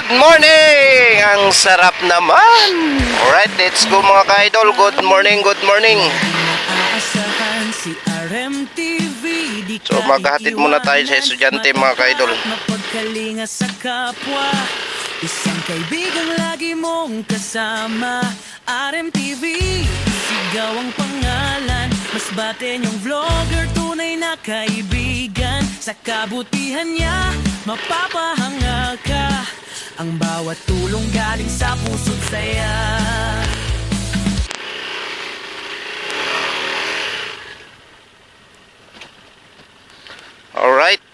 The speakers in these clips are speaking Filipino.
Good morning! Ang sarap naman! Alright, let's go mga ka-idol. Good morning, good morning. So, maghahatid muna tayo sa estudyante, mga ka-idol. Mapagkalinga sa kapwa Isang kaibigang lagi mong kasama RMTV Sigaw ang pangalan Mas bate niyong vlogger Tunay na kaibigan Sa kabutihan niya Mapapahanga ka Ang bawat tulong galing sa puso't saya Alright.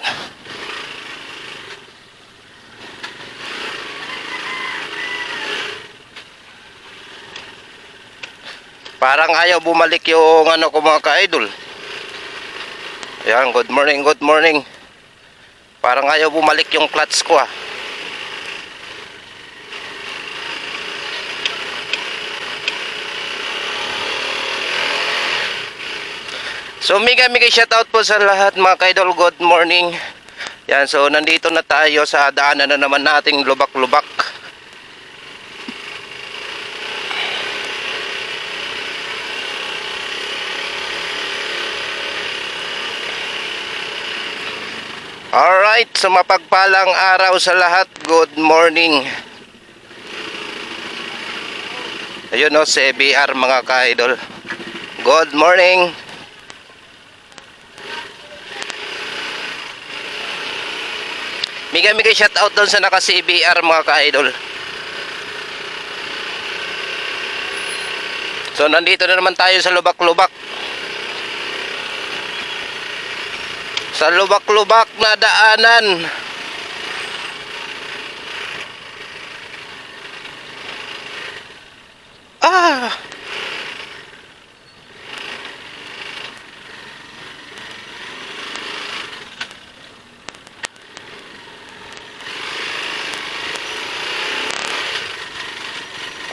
Parang ayaw bumalik yung ano ko mga ka-idol. Ayan, good morning, good morning. Parang ayaw bumalik yung clutch ko ah. So mega mega shoutout po sa lahat mga kaidol. Good morning. Yan, so nandito na tayo sa daanan na naman nating lubak-lubak. Alright, so mapagpalang araw sa lahat. Good morning. Ayun o, si BR mga ka-idol. Good morning. Mega shoutout doon sa naka CBR mga ka-idol. So nandito na naman tayo sa lubak-lubak. Sa lubak-lubak na daanan. Ah!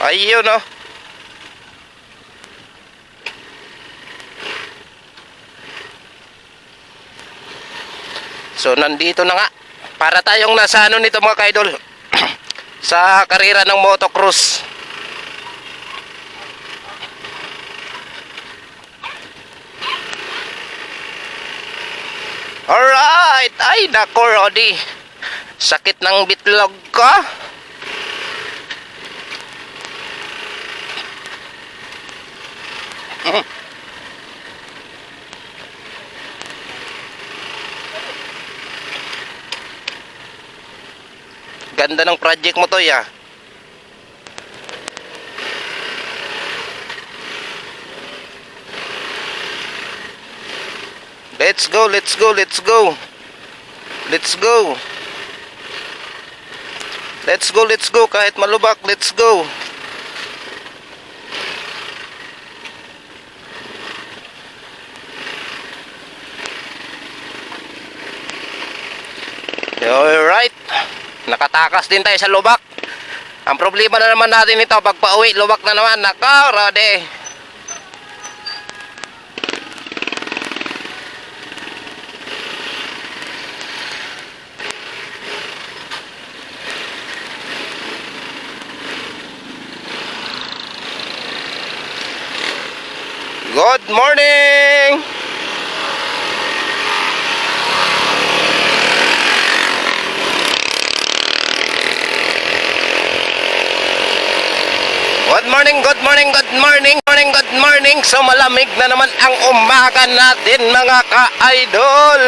Ayun oh. So nandito na nga. Para tayong nasa ano nito mga kaidol. sa karera ng motocross. Alright! Ay, nako, Rodi. Sakit ng bitlog ko. Ganda ng project mo to, ya. Let's go, let's go, let's go. Let's go. Let's go, let's go. Kahit malubak, let's go. Alright. Nakatakas din tayo sa lubak. Ang problema na naman natin ito, pag pauwi, lubak na naman. Nako, Rode. Good morning! Good morning, good morning, good morning, morning, good morning. So malamig na naman ang umaga natin mga ka-idol.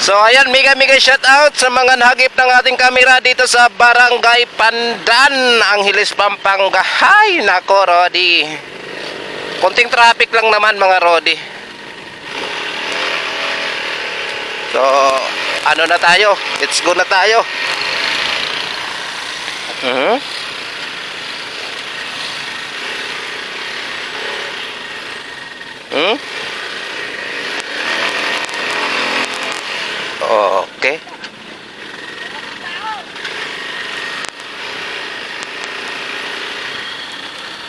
So ayan, mega mega shout out sa mga nahagip ng ating kamera dito sa Barangay Pandan, ang Hilis Pampanga. Hay, nako Rodi. Konting traffic lang naman mga Rodi. So, ano na tayo? Let's go na tayo. Mhm. Hmm? Okay.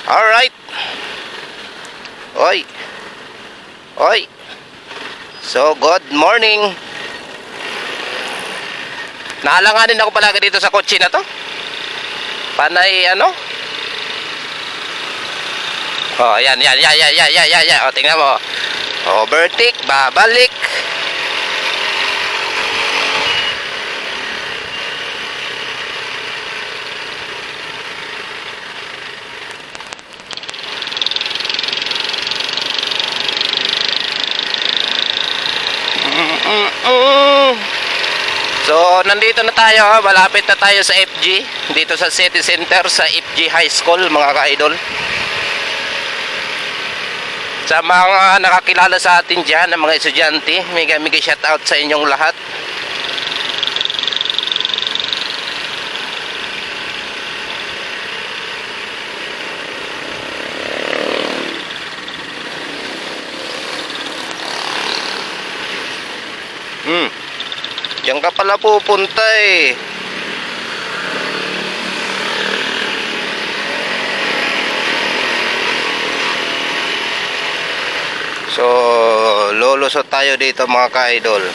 Alright. Oy. Oy. So, good morning. Naalanganin ako palagi dito sa kotse na to. Panay ano? Oh, ayan, ayan, ayan, ayan, ayan, ayan, ayan. O, tingnan mo. Overtake, babalik. So, nandito na tayo, malapit na tayo sa FG, dito sa City Center, sa FG High School, mga ka-idol. Sa mga nakakilala sa atin dyan, ng mga estudyante, mega mega shout out sa inyong lahat. Hmm. Diyan ka pala pupunta eh. So, lolusot tayo dito mga ka-idol.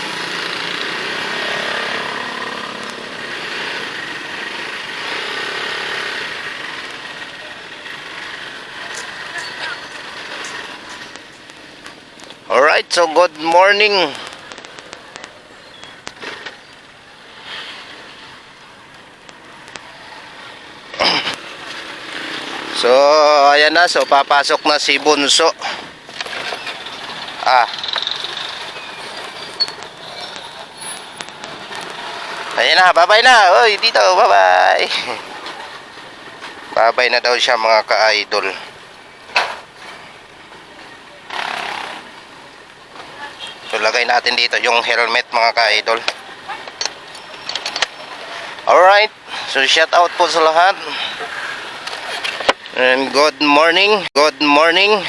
Alright, so good morning. So, ayan na. So, papasok na si Bunso. Ah. Ayan na, babay na. Oy, dito, babay. Babay na daw siya mga ka-idol. So, lagay natin dito yung helmet mga ka-idol. Alright. So, shout out po sa lahat. And good morning. Good morning.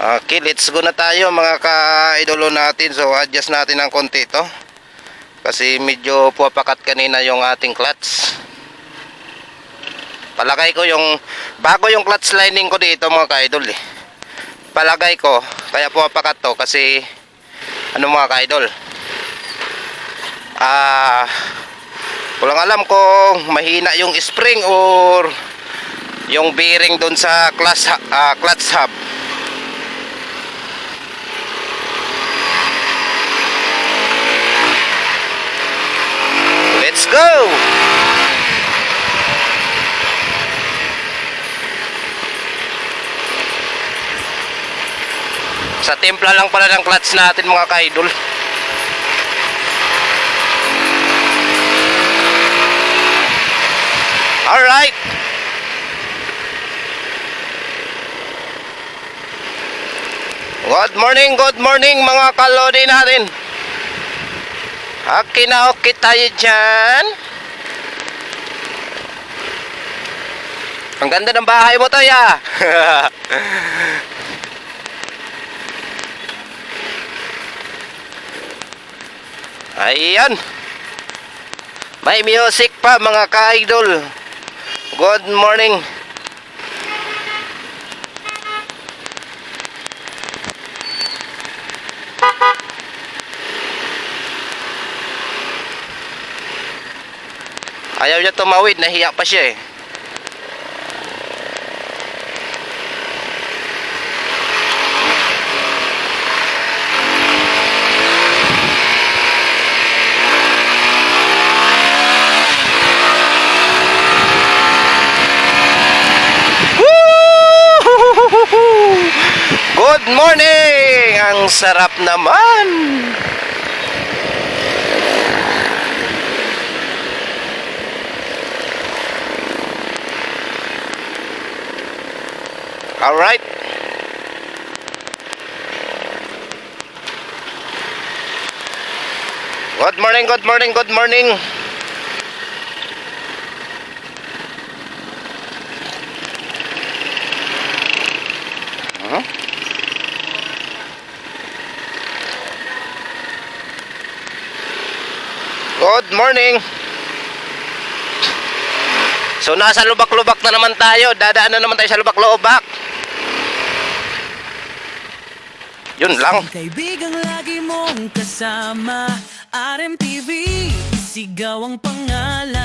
Okay, let's go na tayo mga ka-idolo natin. So, adjust natin ng konti ito. Kasi medyo puwapakat kanina yung ating clutch. Palagay ko yung, bago yung clutch lining ko dito mga ka-idol eh. Palagay ko, kaya puwapakat to kasi, ano mga ka-idol? Ah, walang alam kung mahina yung spring or yung bearing doon sa clutch, ah, clutch hub. Let's go! Sa templa lang pala ng clutch natin mga ka-idol. Alright! Good morning, good morning mga kalodi natin. Okay na okay tayo dyan. Ang ganda ng bahay mo to ya. Ayan. May music pa mga ka-idol. Good morning. Ayaw niya tumawid, nahiya pa siya eh. Good morning! Ang sarap naman! Alright. Good morning, good morning, good morning. Good morning. So nasa lubak-lubak na naman tayo. Dadaan na naman tayo sa lubak-lubak. Yun lang. Kaibigang lagi mong kasama RMTV Sigaw ang pangalan